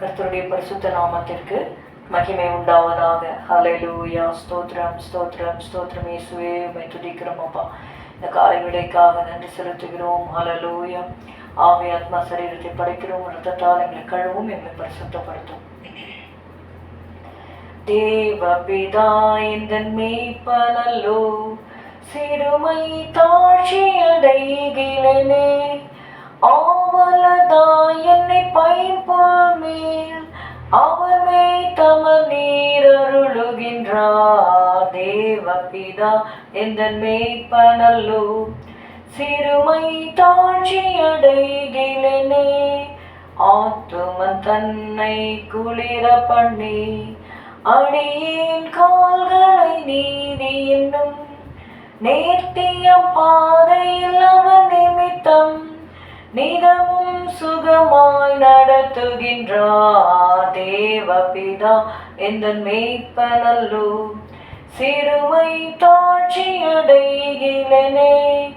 கர்த்தருடைய பரிசுத்த நாமத்திற்கு மகிமை உண்டாவதாக. ஹalleluya ஸ்தோத்ரம் ஸ்தோத்ரம் ஸ்தோத்ரமே இயேசுவே உம்மை துதிக்கிறோம் அப்பா. இந்த காலை விடைக்காக நன்றி செலுத்துகிறோம். ஹalleluya ஆவி ஆத்மா சரீரத்தை படைக்கிறோம். ரத்தத்தால் எங்களை கழுவும் எங்களை பரிசுத்தப்படுத்தும். தேவபிதா இந்த மெய்ப்பனல்லோ சிறுமை தாழ்ச்சியடைகிறனே. ஆவலதா என்னை பைப்போல் மேல். அவர் மேய் தமர் நீரருளுகின்றார் தேவபிதா எந்த மேய்ப்பனல்லோ. சிறுமை தாழ்ச்சி அடைகிலனே ஆத்துமன் தன்னை குளிர பண்ணி. அடியேன் கால்களை நீதி என்னும். நேர்த்திய பாதையில் அவன் நிமித்தம். நிதமும் சுகமாய் நடத்துகின்றார் தேவபிதா எந்த மேய்ப்பனல்லோ சிறுமை தாட்சியடைகிறனே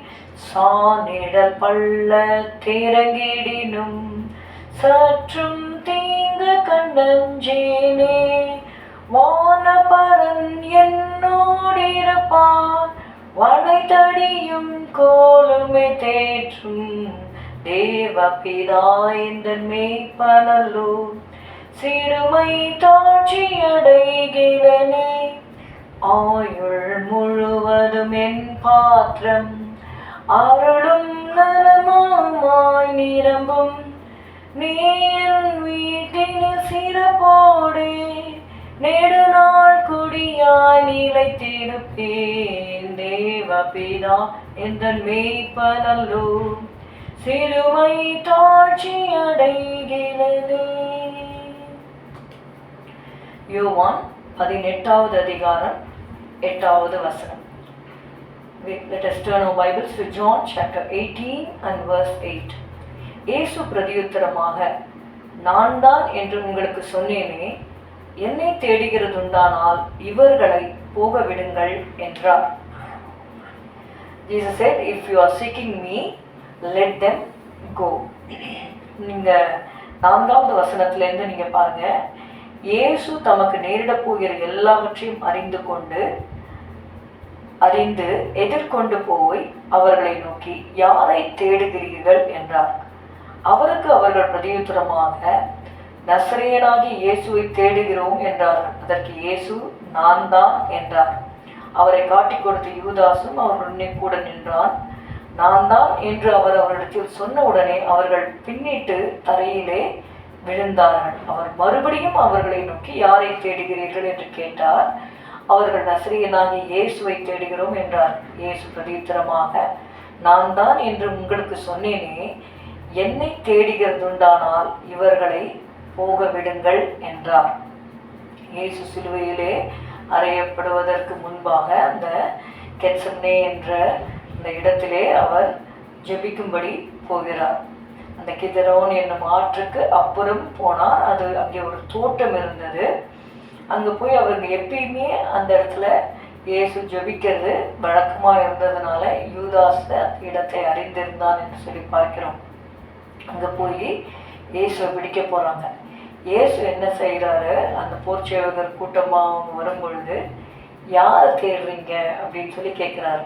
சானிடல் பள்ள திறங்கிடினும். சற்றும் தீங்கு கண்ணஞ்சேனே. வானபரன் என்னோடிருப்பார். வளைத்தடியும் கோலுமே தேற்றும். தேவபிதா இந்த மேய்ப்பனல்லோ சிறுமை தாட்சியடைகிறனே ஆயுள் முழுவதும் என் பாத்திரம் அருளும் நலமாய் நிரம்பும். நீ என் வீட்டின் சிறப்போடே நெடுநாள் குடியாய் நிலைத்திருப்பேன் தேவபிதா எந்த மேய்ப்பனல்லோ சிறுமை தாட்சி அடைகிறது. யோவான் பதினெட்டாவது அதிகாரம் எட்டாவது வசனம். Let us turn our Bibles to John chapter 18 and verse 8. இயேசு பிரதியுத்தரமாக நான் தான் என்று உங்களுக்கு சொன்னேனே என்னை தேடுகிறதுண்டானால் இவர்களை போக விடுங்கள் என்றார். Jesus said, if you are seeking me, let them go நீங்கள் நான்காவது வசனத்திலேருந்து நீங்கள் பாருங்கள் இயேசு தமக்கு நேரிடப் போகிற எல்லாவற்றையும் அறிந்து கொண்டு அறிந்து எதிர்கொண்டு போய் அவர்களை நோக்கி யாரை தேடுகிறீர்கள்? என்றார். அவருக்கு அவர்கள் பிரதியுத்தரமாக நசரேயனாகி இயேசுவை தேடுகிறோம் என்றார்கள். அதற்கு இயேசு நான் தான் என்றார். அவரை காட்டிக் கொடுத்த யூதாசும் அவர்களுடனே கூட நின்றான். நான் தான் என்று அவர் அவரிடத்தில் சொன்ன உடனே அவர்கள் பின்னிட்டு தரையிலே விழுந்தார்கள். அவர் மறுபடியும் அவர்களை நோக்கி யாரை தேடுகிறீர்கள்? என்று கேட்டார். அவர்கள் நசிரியனாகி இயேசுவை தேடுகிறோம் என்றார். இயேசு பிரதித்திரமாக நான் தான் என்று உங்களுக்கு சொன்னேனே என்னை தேடுகிறதுண்டானால் இவர்களை போக விடுங்கள் என்றார். இயேசு சிலுவையிலே அறையப்படுவதற்கு முன்பாக அந்த கெட்சம்னே என்ற இந்த இடத்திலே அவர் ஜெபிக்கும்படி போகிறார். அந்த கிதரோன் என்னும் ஆற்றுக்கு அப்புறம் போனார். அது அங்கே ஒரு தோட்டம் இருந்தது. அங்கே போய் அவருக்கு எப்பயுமே அந்த இடத்துல இயேசு ஜெபிக்கிறது வழக்கமாக இருந்ததுனால யூதாஸ் அந்த இடத்தை அறிந்திருந்தான் என்று சொல்லி பார்க்கிறோம். அங்கே போய் இயேசுவை பிடிக்க போகிறாங்க இயேசு என்ன செய்கிறாரு அந்த போர்ச்சேவகர் கூட்டமாக அவங்க வரும் பொழுது யாரை தேடுறீங்க? அப்படின்னு சொல்லி கேட்குறாரு.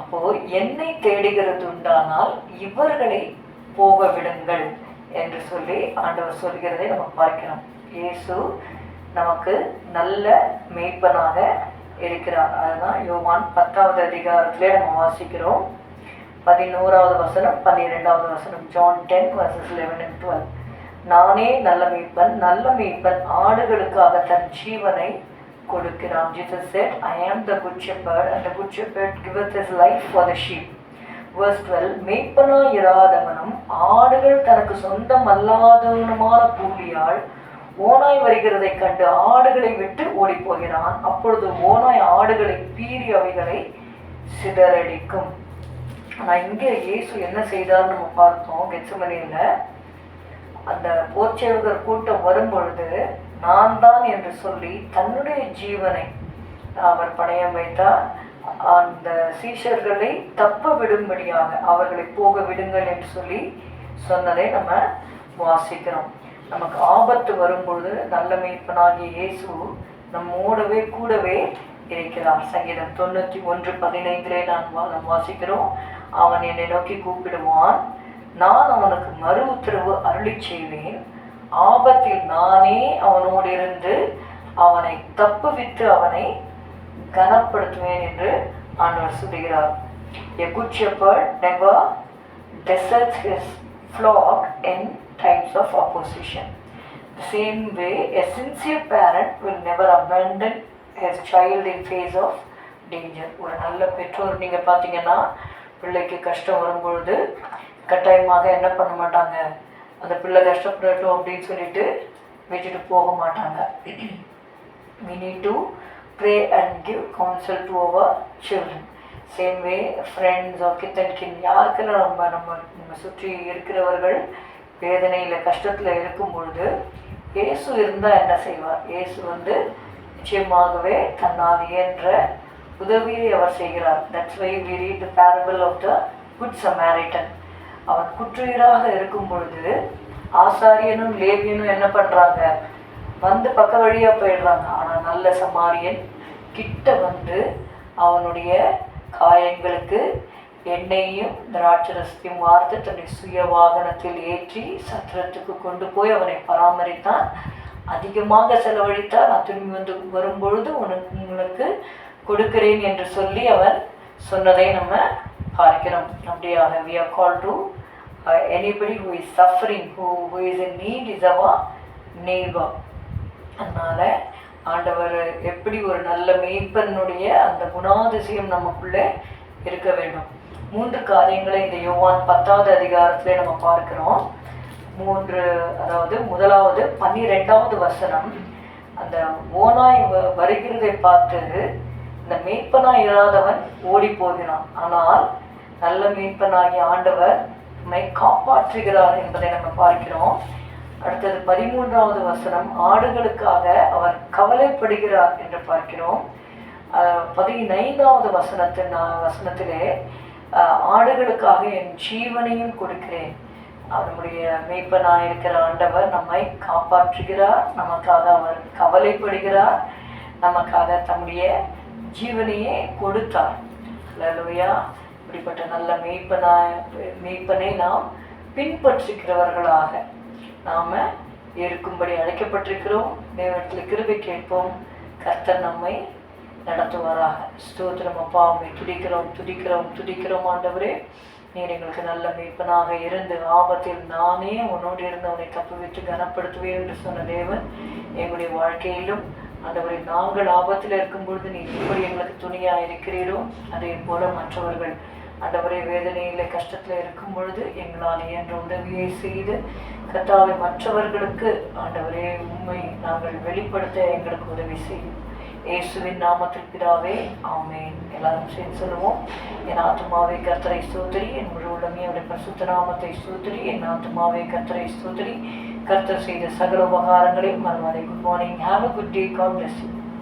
அப்போது என்னை தேடுகிறது உண்டானால் இவர்களை போக விடுங்கள் என்று சொல்லி ஆண்டவர் சொல்கிறதை நம்ம பார்க்கிறோம் இயேசு நமக்கு நல்ல மெய்ப்பனாக இருக்கிறார். அதுதான் யோவான் பத்தாவது அதிகாரத்திலே நம்ம வாசிக்கிறோம். பதினோராவது வசனம் பன்னிரெண்டாவது வசனம் John ten verses eleven and twelve நானே நல்ல மீட்பன் நல்ல மீட்பன் ஆடுகளுக்காக தன் ஜீவனை கொடுக்கிறான். Jesus said I am the good shepherd அந்த the good shepherd giveth his life for the sheep verse 12 மெய்ப்பனாய் இராதவனும் ஆடுகள் தனக்கு சொந்தம் அல்லாதவனுமான கூலியால் ஓனாய் வருகிறதைக் கண்டு ஆடுகளை விட்டு ஓடிப் போகிறான் அப்பொழுது ஓனாய் ஆடுகளை பீறி அவைகளை சிதறடிக்கும். ஆனால் இங்கே இயேசு என்ன செய்தார் நம்ம பார்த்தோம் கெச்சமனியில் அந்த போர்ச்சேவகர் கூட்டம் வரும்பொழுது நான் தான் என்று சொல்லி தன்னுடைய ஜீவனை அவர் பணயம் வைத்தார். அந்த சீஷர்களை தப்ப விடும்படியாக அவர்களை போக விடுங்கள் என்று சொல்லி சொன்னதை நம்ம வாசிக்கிறோம். நமக்கு ஆபத்து வரும்பொழுது நல்ல மீட்பனாகிய இயேசு நம்மோடவே கூடவே இருக்கிறார். சங்கீதம் தொண்ணூற்றி ஒன்று பதினைந்திலே நான் வா- நாம் வாசிக்கிறோம். அவன் என்னை நோக்கி கூப்பிடுவான் நான் அவனுக்கு மறு உத்தரவு அருளி செய்வேன். ஆபத்தில் நானே அவனோடு இருந்து அவனை தப்புவித்து அவனை கனப்படுத்துவேன் என்று ஆண்டவர் சொல்கிறார் A good shepherd never deserts his flock in times of opposition. The same way, a sincere parent will never abandon his child in face of danger. ஒரு நல்ல பெற்றோர் நீங்கள் பார்த்தீங்கன்னா பிள்ளைக்கு கஷ்டம் வரும்பொழுது கட்டாயமாக என்ன பண்ண மாட்டாங்க அந்த பிள்ளை கஷ்டப்படட்டும் அப்படின்னு சொல்லிட்டு விட்டுட்டு போக மாட்டாங்க. We need to pray and give counsel to our children. Same way friends kith and kin யாருக்கெல்லாம் நம்ம நம்ம நம்ம சுற்றி இருக்கிறவர்கள் வேதனையில் கஷ்டத்தில் இருக்கும் பொழுது இயேசு இருந்தால் என்ன செய்வார்? இயேசு வந்து நிச்சயமாகவே தன்னால் இயன்ற உதவியை அவர் செய்கிறார். That's why we read the of the good good samaritan. அவன் குற்றுயிராக இருக்கும் பொழுது ஆசாரியனும் லேவியனும் என்ன பண்ணுறாங்க வந்து பக்க வழியாக போயிடுறாங்க. ஆனால் நல்ல சமாரியன் கிட்ட வந்து அவனுடைய காயங்களுக்கு எண்ணெயையும் திராட்சரசத்தையும் வார்த்து தன்னை சுய வாகனத்தில் ஏற்றி சத்திரத்துக்கு கொண்டு போய் அவனை பராமரித்தான். அதிகமாக செலவழித்தால் நான் திரும்பி வந்து வரும்பொழுது உனக்கு உங்களுக்கு கொடுக்கிறேன் என்று சொல்லி அவன் சொன்னதை நம்ம பார்க்கிறோம். அப்படியாக we are call to anybody who is suffering who who is in need is our நெய்வா அதனால் ஆண்டவர் எப்படி ஒரு நல்ல மெய்ப்பனுடைய அந்த குணாதிசயம் நமக்குள்ளே இருக்க வேண்டும். மூன்று காரியங்களை இந்த யோவான் பத்தாவது அதிகாரத்திலே நம்ம பார்க்கிறோம். மூன்று அதாவது முதலாவது பன்னிரெண்டாவது வசனம். அந்த ஓனாய் வ- வருகிறதை பார்த்து இந்த மெய்ப்பனாய் இராதவன் ஓடி போகிறான் ஆனால் நல்ல மீட்பனாகிய ஆண்டவர் நம்மை காப்பாற்றுகிறார் என்பதை நம்ம பார்க்கிறோம். அடுத்தது பதிமூன்றாவது வசனம் ஆடுகளுக்காக அவர் கவலைப்படுகிறார் என்று பார்க்கிறோம். பதினைந்தாவது வசனத்தின் வசனத்திலே ஆடுகளுக்காக என் ஜீவனையும் கொடுக்கிறேன். அவருடைய மீட்பனாக இருக்கிற ஆண்டவர் நம்மை காப்பாற்றுகிறார். நமக்காக அவர் கவலைப்படுகிறார். நமக்காக தம்முடைய ஜீவனையே கொடுத்தார். லலுயா இப்படிப்பட்ட நல்ல மேய்ப்பனாய் மெய்ப்பனை நாம் பின்பற்றுகிறவர்களாக நாம் இருக்கும்படி அழைக்கப்பட்டிருக்கிறோம். தேவனத்தில் கிருபை கேட்போம். கர்த்தர் நம்மை நடத்துவாராக. ஸ்தோத்திரம் அப்பா துடிக்கிறோம் துடிக்கிறோம் துடிக்கிறோம் ஆண்டவரே. நீர் எங்களுக்கு நல்ல மீட்பனாக இருந்து ஆபத்தில் நானே உன்னோடு இருந்து அவனை தப்புவித்து கனப்படுத்துவேன் என்று சொன்ன தேவன் எங்களுடைய வாழ்க்கையிலும் ஆண்டவரை நாங்கள் ஆபத்தில் இருக்கும் பொழுது எப்படி எங்களுக்கு துணியாக இருக்கிறீரோ. அதே போல மற்றவர்கள் அண்டவரே வேதனையில் கஷ்டத்தில் இருக்கும் பொழுது எங்களால் என்ற உதவியை செய்து கத்தாவை மற்றவர்களுக்கு ஆண்டவரே உண்மை நாங்கள் வெளிப்படுத்த எங்களுக்கு உதவி செய்யும் இயேசுவின் நாமத்தில் பிதாவே ஆமேன். எல்லாரும் சேர்ந்து சொல்லுவோம் என் ஆத்மாவை கர்த்தரை ஸ்தோத்திரி. என் முழு உடமே அவருடைய பரிசுத்த நாமத்தை ஸ்தோத்திரி. என் ஆத்மாவை கர்த்தரை ஸ்தோத்திரி. கர்த்தர் செய்த சகல உபகாரங்களையும் மறுவாரை good morning. Have a good day. God bless you.